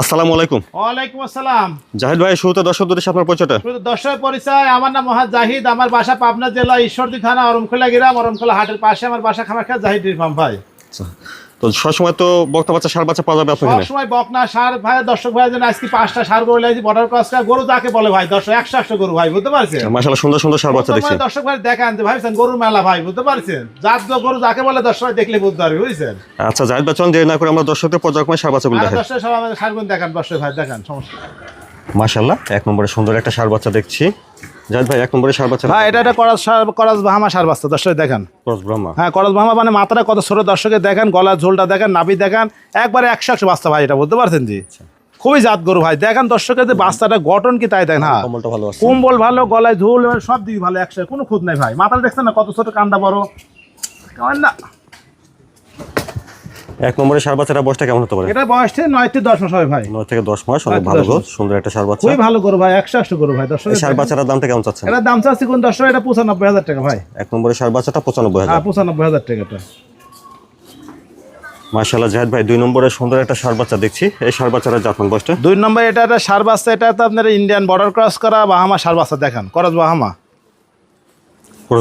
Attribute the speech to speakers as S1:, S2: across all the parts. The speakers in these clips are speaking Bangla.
S1: আসসালামু আলাইকুম।
S2: ওয়ালাইকুম আসসালাম।
S1: জাহিদ ভাই শুরুতে দর্শক দর্শক আপনার পরিচয়টা।
S2: শুধু দর্শক পরিচয় আমার নাম মোহাম্মদ জাহিদ আমার বাসা পাবনা জেলা ঈশ্বরদী থানা অরমখোলা গ্রাম অরমখোলা হাটের পাশে আমার বাসা খামাখা জাহিদ ইরফাম ভাই।
S1: আচ্ছা। তো সবসময় তো বক্তা বাচ্চা সার বাচ্চা পাওয়া যাবে আপনার এখানে?
S2: সবসময় বকনা সার ভাই দর্শক ভাই যেন আজকে পাঁচটা সার গরু বর্ডার ক্রস গরু যাকে বলে ভাই দর্শক একশো একশো গরু ভাই বুঝতে পারছেন?
S1: সুন্দর সুন্দর সার বাচ্চা দেখছি।
S2: দর্শক ভাই দেখান যে ভাইছেন গরু মেলা ভাই বুঝতে পারছেন? জাত গরু যাকে বলে দর্শক দেখলে বুঝতে পারবে বুঝছেন?
S1: আচ্ছা জাহিদ চলুন দেরি না করে আমরা দর্শকদের পর্যায়ক্রমে সার বাচ্চাগুলো দেখাই।
S2: দর্শক সব আমাদের দেখান দর্শক ভাই দেখান সমস্যা।
S1: মাসাল্লাহ এক নম্বরে সুন্দর একটা সার বাচ্চা দেখছি। জাহিদ ভাই এক নম্বরে সার বাচ্চা
S2: এটা একটা করাজ সার বাহামা দর্শক দেখান।
S1: ক্রস ব্রহ্মা
S2: হ্যাঁ মামা মানে মাথাটা কত ছোট দর্শকে দেখেন গলার ঝোলটা দেখেন নাভি দেখেন একবারে একশো ভাই এটা বুঝতে পারছেন জি? খুবই জাত গরু ভাই দেখেন দর্শকের যে বাস্তাটা গঠন কি তাই দেখেন হ্যাঁ।
S1: কমলটা ভালো
S2: কুম্বল ভালো গলায় ঝোল সব দিক ভালো একশো কোনো খুঁত নাই ভাই। মাথাটা দেখছেন না কত ছোট কান্দা বড়? না।
S1: এক নম্বরে সার বাচ্চাটা বয়সটা কেমন হতে পারে?
S2: এটা বয়স থেকে নয় থেকে দশ মাস হবে ভাই।
S1: নয় থেকে দশ মাস অনেক ভালো
S2: দশ
S1: গো সুন্দর একটা সার বাচ্চা।
S2: খুবই ভালো গরু ভাই একশো একশো গরু ভাই
S1: দশ সার বাচ্চাটার দামটা কেমন চাচ্ছেন?
S2: এটা দাম চাচ্ছি কোন দর্শক এটা পঁচানব্বই হাজার টাকা ভাই।
S1: এক নম্বরে সার বাচ্চাটা পঁচানব্বই হাজার।
S2: হ্যাঁ পঁচানব্বই হাজার টাকাটা
S1: জাহিদ ভাই দুই নম্বরে সুন্দর একটা সার বাচ্চা দেখছি। এই সার বাচ্চাটা জাতমান বয়সটা?
S2: দুই নম্বর এটা একটা সার বাচ্চা এটা তো আপনার ইন্ডিয়ান বর্ডার ক্রস করা বাহামা সার বাচ্চা দেখান। করজ বাহামা।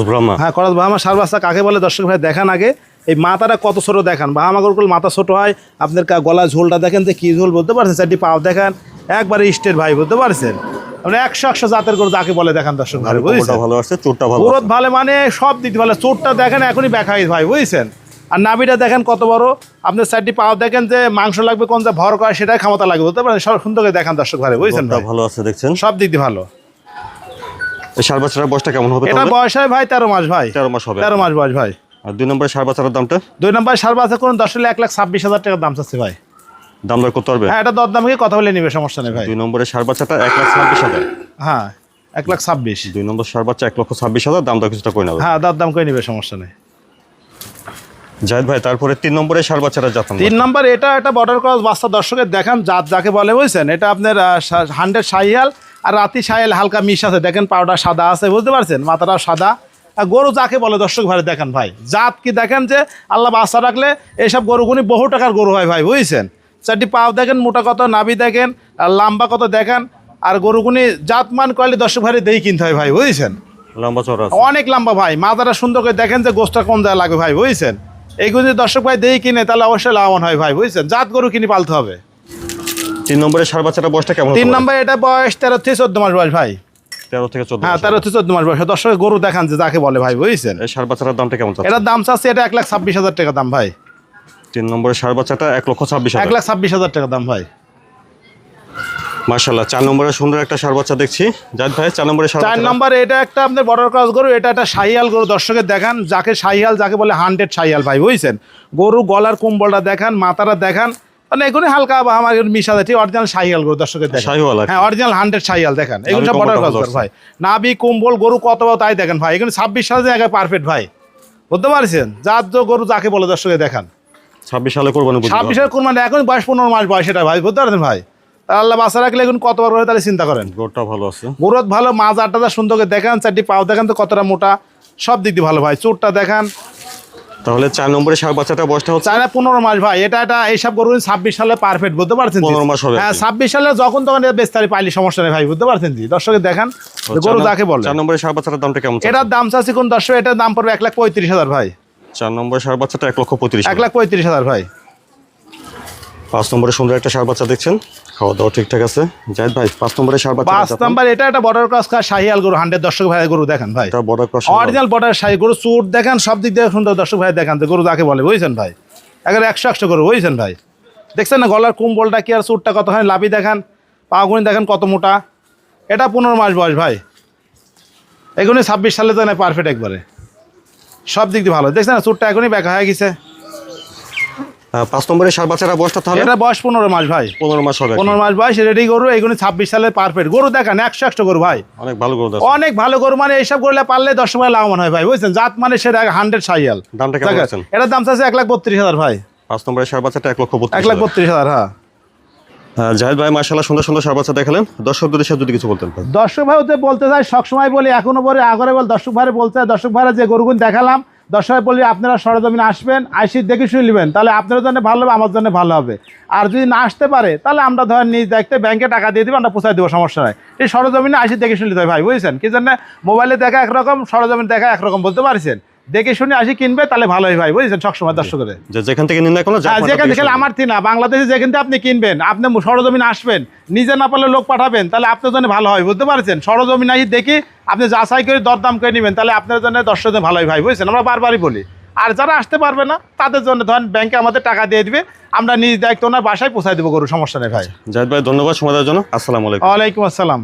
S1: ব্রহ্মা
S2: হ্যাঁ করজ বাহামা সার বাচ্চা কাকে বলে দর্শক ভাই দেখান আগে। এই মাথাটা কত ছোট দেখান? বাহামা গরুগুলো মাথা ছোট হয় আপনার গলার ঝোলটা দেখেন যে কি ঝোল বলতে পারছেন? চারটি পাও দেখান একবারে স্টেট ভাই বলতে পারছেন? মানে একশো একশো জাতের করে যাকে বলে দেখান দর্শক ভাই বুঝছেন?
S1: ভালো আছে চোরটা ভালো
S2: পুরোত ভালো মানে সব দিক ভালো চোটটা দেখেন এখনই দেখাই ভাই বুঝছেন? আর নাভিটা দেখেন কত বড় আপনার চারটি পাও দেখেন যে মাংস লাগবে কোন যে ভর করে সেটাই ক্ষমতা লাগবে বলতে পারেন সব সুন্দর করে দেখান দর্শক ভাই বুঝছেন
S1: ভালো আছে দেখছেন?
S2: সব দিক দিয়ে ভালো।
S1: এই সার বাচ্চাটার বয়সটা কেমন হবে
S2: এটা বয়স হয় ভাই তেরো মাস ভাই।
S1: তেরো মাস হবে।
S2: তেরো মাস বয়স ভাই।
S1: আর দুই নম্বরে সার বাচ্চাটার দামটা?
S2: দুই নম্বর সার বাসে করুন দশ এক লাখ ছাব্বিশ হাজার টাকার দাম চাচ্ছে ভাই।
S1: দাম দর করতে পারবে
S2: হ্যাঁ এটা দরদাম কি কথা বলে নিবে সমস্যা নেই ভাই।
S1: দুই নম্বরে সার বাচ্চাটা এক লাখ ছাব্বিশ হাজার।
S2: হ্যাঁ এক লাখ ছাব্বিশ।
S1: দুই নম্বর সার বাচ্চা এক লক্ষ ছাব্বিশ হাজার দাম দর কিছুটা করে নেবে?
S2: হ্যাঁ দরদাম করে নিবে সমস্যা নেই।
S1: জাহিদ ভাই তারপরে তিন নম্বরে সার বাচ্চাটা জাতাম
S2: তিন নম্বর এটা একটা বর্ডার ক্রস বাচ্চা দর্শকের দেখান জাত যাকে বলে বুঝছেন? এটা আপনার হান্ড্রেড সাইয়াল আর রাতি সাইয়াল হালকা মিশ আছে। দেখেন পাউডার সাদা আছে বুঝতে পারছেন? মাথাটা সাদা। গরু যাকে বলে দর্শক ভাই দেখেন ভাই জাত কি দেখেন যে আল্লাহ বাচ্চা রাখলে এইসব গরুগুনি বহু টাকার গরু হয় ভাই বুঝছেন? চারটি পাও দেখেন মোটা কত নাভি দেখেন আর লম্বা কত দেখেন আর গরুগুনি জাতমান কোয়ালিটি দর্শক ভাই দেই কিনতে হয় ভাই বুঝছেন?
S1: লম্বা চড়া
S2: অনেক লম্বা ভাই মাথাটা সুন্দর করে দেখেন যে গোষ্ঠটা কোন জায়গায় লাগবে ভাই বুঝছেন? এইগুলো যদি দর্শক ভাই দেই কিনে তাহলে অবশ্যই লাভবান হয় ভাই বুঝছেন? জাত গরু কিনে পালতে হবে।
S1: তিন নম্বরে সার বাচ্চাটা বয়সটা কেমন
S2: তিন নম্বরে এটা বয়স তেরো থেকে চোদ্দ মাস বয়স ভাই।
S1: তেরো থেকে চোদ্দ
S2: হ্যাঁ তেরো থেকে চোদ্দ মাস বয়স। গরু দেখান যে যাকে বলে ভাই বুঝছেন?
S1: এই সার বাচ্চাটার দামটা কেমন
S2: এটার দাম চাচ্ছে এটা এক লাখ ছাব্বিশ হাজার টাকা দাম ভাই।
S1: তিন নম্বরে সার বাচ্চাটা এক লক্ষ ছাব্বিশ
S2: এক লাখ ছাব্বিশ হাজার টাকা দাম ভাই।
S1: মার্শাল্লাহ চার নম্বরে সুন্দর একটা সার বাচ্চা দেখছি। জাহিদ ভাই চার নম্বরে
S2: চার নম্বর এটা একটা আপনার বর্ডার ক্রস গরু এটা একটা সাইয়াল গরু। দর্শকের দেখান যাকে সাইয়াল যাকে বলে হান্ড্রেড সাইয়াল ভাই বুঝছেন? গরু গলার কুম্বলটা দেখান মাথাটা দেখান মানে এগুলি হালকা বা আমার মিশা অরিজিনাল গরু দর্শকের দেখান। হ্যাঁ অরিজিনাল হান্ড্রেড দেখেন। এগুলো সব
S1: নাভি
S2: বর্ডার ক্রস ভাই। নাবি কুম্বল গরু কত তাই দেখেন ভাই। এগুলো ছাব্বিশ সালে পারফেক্ট ভাই। বুঝতে পারছেন? যার যে গরু যাকে বলে দর্শকে দেখান।
S1: ছাব্বিশ সালে করবেন
S2: ছাব্বিশের কোরবানি এখন বয়স পনেরো মাস বয়স এটা ভাই। বুঝতে পারছেন ভাই? আল্লাহ বাসা রাখলে এখন কত বড় হয় তাহলে চিন্তা করেন।
S1: গোটটা ভালো আছে।
S2: গরুত ভালো মাছ আটটা সুন্দর করে দেখান চারটি পাও দেখান তো কতটা মোটা সব দিক দিয়ে ভালো ভাই। চোরটা দেখান
S1: তাহলে চার নম্বরে সার বাচ্চাটা বয়সটা হচ্ছে
S2: আরে পনেরো মাস ভাই এটা এটা এইসব গরু ছাব্বিশ সালে পারফেক্ট বুঝতে পারছেন
S1: পনেরো মাস হবে
S2: হ্যাঁ ছাব্বিশ সালে যখন তখন এটা বেস্তারি পাইলি সমস্যা নেই ভাই বুঝতে পারছেন জি? দর্শক দেখান যে গরু যাকে বলে।
S1: চার নম্বরে সার বাচ্চাটার দামটা কেমন
S2: এটার দাম চাচ্ছি কোন দর্শক এটার দাম পড়বে এক লাখ পঁয়ত্রিশ হাজার ভাই।
S1: চার নম্বরে সার বাচ্চাটা এক লক্ষ পঁয়ত্রিশ
S2: এক লাখ পঁয়ত্রিশ হাজার ভাই।
S1: পাঁচ নম্বরে সুন্দর একটা সার বাচ্চা দেখছেন? খাওয়া দাওয়া ঠিকঠাক আছে। জাহিদ ভাই পাঁচ নম্বরে সার বাচ্চা
S2: পাঁচ নম্বর এটা একটা বর্ডার ক্রস কার শাহিয়াল গরু হান্ড্রেড দর্শক ভাই গরু দেখেন ভাই।
S1: এটা বড় ক্রস
S2: অরিজিনাল বর্ডার শাহী গরু চুট দেখেন সব দিক দিয়ে সুন্দর দর্শক ভাই দেখান যে গরু যাকে বলে বুঝছেন ভাই? একেবারে একশো একশো গরু বুঝছেন ভাই? দেখছেন না গলার কুম্বলটা কি আর চুটটা কতখানি লাভি দেখেন? পাগুনি দেখেন কত মোটা। এটা পনেরো মাস বয়স ভাই। এগুলি ছাব্বিশ সালে তো না পারফেক্ট একবারে। সব দিক দিয়ে ভালো। দেখছেন না চুটটা এখনই ব্যাকা হয়ে গেছে।
S1: পাঁচ নম্বরে সার বাচ্চাটা বয়সটা তাহলে
S2: এটা বয়স পনেরো মাস ভাই।
S1: পনেরো মাস হবে।
S2: পনেরো মাস বয়স রেডি গরু এগুলি ছাব্বিশ সালে পারফেক্ট গরু দেখেন একশো একশো গরু ভাই।
S1: অনেক ভালো দাও
S2: অনেক ভালো গরু মানে এইসব করলে পারলে দশ সময় লাভবান হয় ভাই বুঝছেন? জাত মানে সেটা হান্ড্রেড সাইয়াল।
S1: দামটা
S2: এটার দাম চাচ্ছে এক লাখ বত্রিশ হাজার ভাই।
S1: পাঁচ নম্বরে সার বাচ্চাটা এক লক্ষ
S2: এক লাখ। বত্রিশ হাজার হ্যাঁ।
S1: জাহিদ ভাই মার্শাল্লাহ সুন্দর সুন্দর সার বাচ্চা দেখালেন। দর্শকদের সাথে যদি কিছু বলতেন
S2: দর্শক ভাই ওতে বলতে চাই সবসময় বলি এখনও বলে আগরে বল দর্শক ভাই বলতে দর্শক ভাইরা যে গরুগুন দেখালাম দর্শক বলি, আপনারা সরজমিনে আসবেন, আইসি দেখে শুনে নেবেন। তাহলে আপনার জন্য ভালো হবে, আমার জন্য ভালো হবে। আর যদি না আসতে পারে, তাহলে আমরা ধরেন নিজ দেখতে ব্যাংকে টাকা দিয়ে দেবো, আমরা পৌঁছায় দেবো, সমস্যা নাই। এই সরজমিনে আইসি দেখে শুনে হয় ভাই, বুঝছেন? কি জন্য? মোবাইলে দেখা একরকম, সরজমিনে দেখা একরকম, বলতে পারছেন? দেখে শুনে আসি কিনবে তাহলে ভালোই ভাই বুঝছেন? সবসময় দর্শকের
S1: যে যেখান থেকে নিন না কোনো
S2: হ্যাঁ, যেখান থেকে আমার থি না বাংলাদেশে যেখান থেকে আপনি কিনবেন আপনি সরজমিন আসবেন নিজে না পারলে লোক পাঠাবেন তাহলে আপনার জন্য ভালো হয় বুঝতে পারছেন? সরজমিন আসি দেখি আপনি যাচাই করে দরদাম করে নেবেন তাহলে আপনার জন্য দর্শকদের ভালো হয় ভাই বুঝছেন? আমরা বারবারই বলি। আর যারা আসতে পারবে না তাদের জন্য ধরেন ব্যাংকে আমাদের টাকা দিয়ে দিবে আমরা নিজ দায়িত্ব ওনার বাসায় পৌঁছায় দেবো গরু সমস্যা নেই ভাই।
S1: জাহিদ ভাই ধন্যবাদ সময় দেওয়ার জন্য। আসসালামু আলাইকুম।
S2: ওয়ালাইকুম আসসালাম।